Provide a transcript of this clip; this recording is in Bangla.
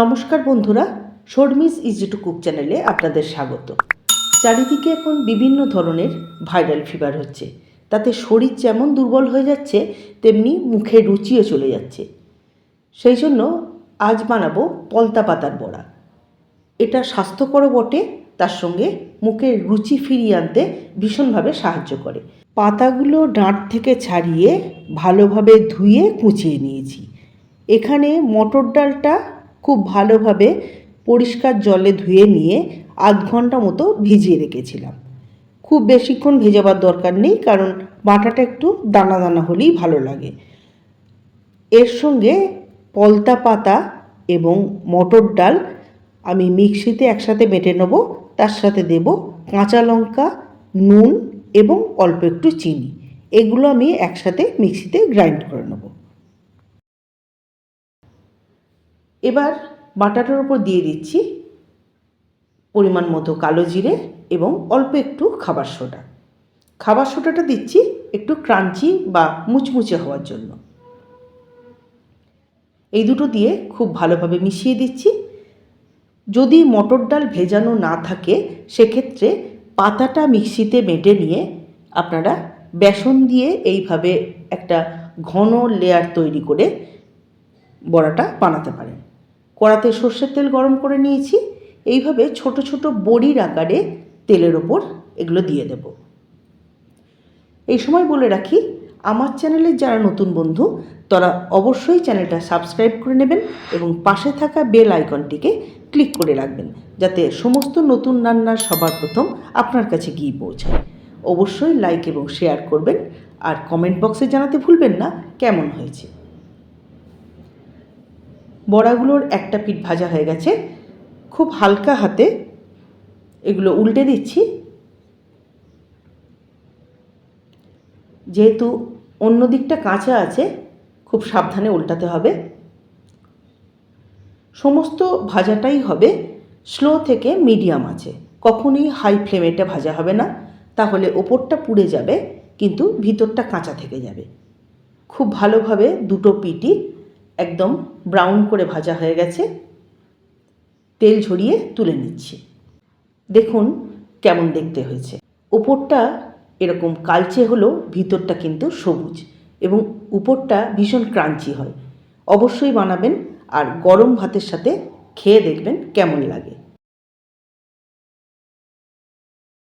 নমস্কার বন্ধুরা শর্মিস ইজি টু কুক চ্যানেলে আপনাদের স্বাগত। চারিদিকে এখন বিভিন্ন ধরনের ভাইরাল ফিভার হচ্ছে। তাতে শরীর যেমন দুর্বল হয়ে যাচ্ছে, তেমনি মুখে রুচিও চলে যাচ্ছে। সেই জন্য আজ বানাবো পলতা পাতার বড়া। এটা স্বাস্থ্যকরও বটে, তার সঙ্গে মুখের রুচি ফিরিয়ে আনতে ভীষণভাবে সাহায্য করে। পাতাগুলো ডাঁট থেকে ছাড়িয়ে ভালোভাবে ধুয়ে কুচিয়ে নিয়েছি। এখানে মটর ডালটা খুব ভালোভাবে পরিষ্কার জলে ধুয়ে নিয়ে আধ ঘণ্টা মতো ভিজিয়ে রেখেছিলাম। খুব বেশিক্ষণ ভেজাবার দরকার নেই, কারণ বাটাটা একটু দানা দানা হলেই ভালো লাগে। এর সঙ্গে পলতা পাতা এবং মটর ডাল আমি মিক্সিতে একসাথে বেটে নেব, তার সাথে দেব কাঁচা লঙ্কা, নুন এবং অল্প একটু চিনি। এগুলো আমি একসাথে মিক্সিতে গ্রাইন্ড করে নেব। এবার বাটাটার উপর দিয়ে দিচ্ছি পরিমাণ মতো কালো জিরে এবং অল্প একটু খাবার সোডা। খাবার সোডাটা দিচ্ছি একটু ক্রাঞ্চি বা মুচমুচে হওয়ার জন্য। এই দুটো দিয়ে খুব ভালোভাবে মিশিয়ে দিচ্ছি। যদি মটর ডাল ভেজানো না থাকে, সেক্ষেত্রে পাতাটা মিক্সিতে বেটে নিয়ে আপনারা বেসন দিয়ে এইভাবে একটা ঘন লেয়ার তৈরি করে বড়াটা বানাতে পারেন। কড়াতে সর্ষের তেল গরম করে নিয়েছি। এইভাবে ছোট ছোট বড়ির আকারে তেলের ওপর এগুলো দিয়ে দেব। এই সময় বলে রাখি, আমার চ্যানেলের যারা নতুন বন্ধু, তারা অবশ্যই চ্যানেলটা সাবস্ক্রাইব করে নেবেন এবং পাশে থাকা বেল আইকনটিকে ক্লিক করে রাখবেন, যাতে সমস্ত নতুন রান্নার সবার প্রথম আপনার কাছে গিয়ে পৌঁছায়। অবশ্যই লাইক এবং শেয়ার করবেন, আর কমেন্ট বক্সে জানাতে ভুলবেন না, কেমন হয়েছে। বড়াগুলোর একটা পিঠ ভাজা হয়ে গেছে। খুব হালকা হাতে এগুলো উল্টে দিচ্ছি। যেহেতু অন্য দিকটা কাঁচা আছে, খুব সাবধানে উল্টাতে হবে। সমস্ত ভাজাটাই হবে স্লো থেকে মিডিয়াম আছে। কখনোই হাই ফ্লেমে এটা ভাজা হবে না। তাহলে ওপরটা পুড়ে যাবে, কিন্তু ভিতরটা কাঁচা থেকে যাবে। খুব ভালোভাবে দুটো পিটি একদম ব্রাউন করে ভাজা হয়ে গেছে। তেল ঝরিয়ে তুলে নিচ্ছি। দেখুন কেমন দেখতে হয়েছে। ওপরটা এরকম কালচে হলো ভিতরটা কিন্তু সবুজ এবং উপরটা ভীষণ ক্রাঞ্চি হয়। অবশ্যই বানাবেন আর গরম ভাতের সাথে খেয়ে দেখবেন কেমন লাগে।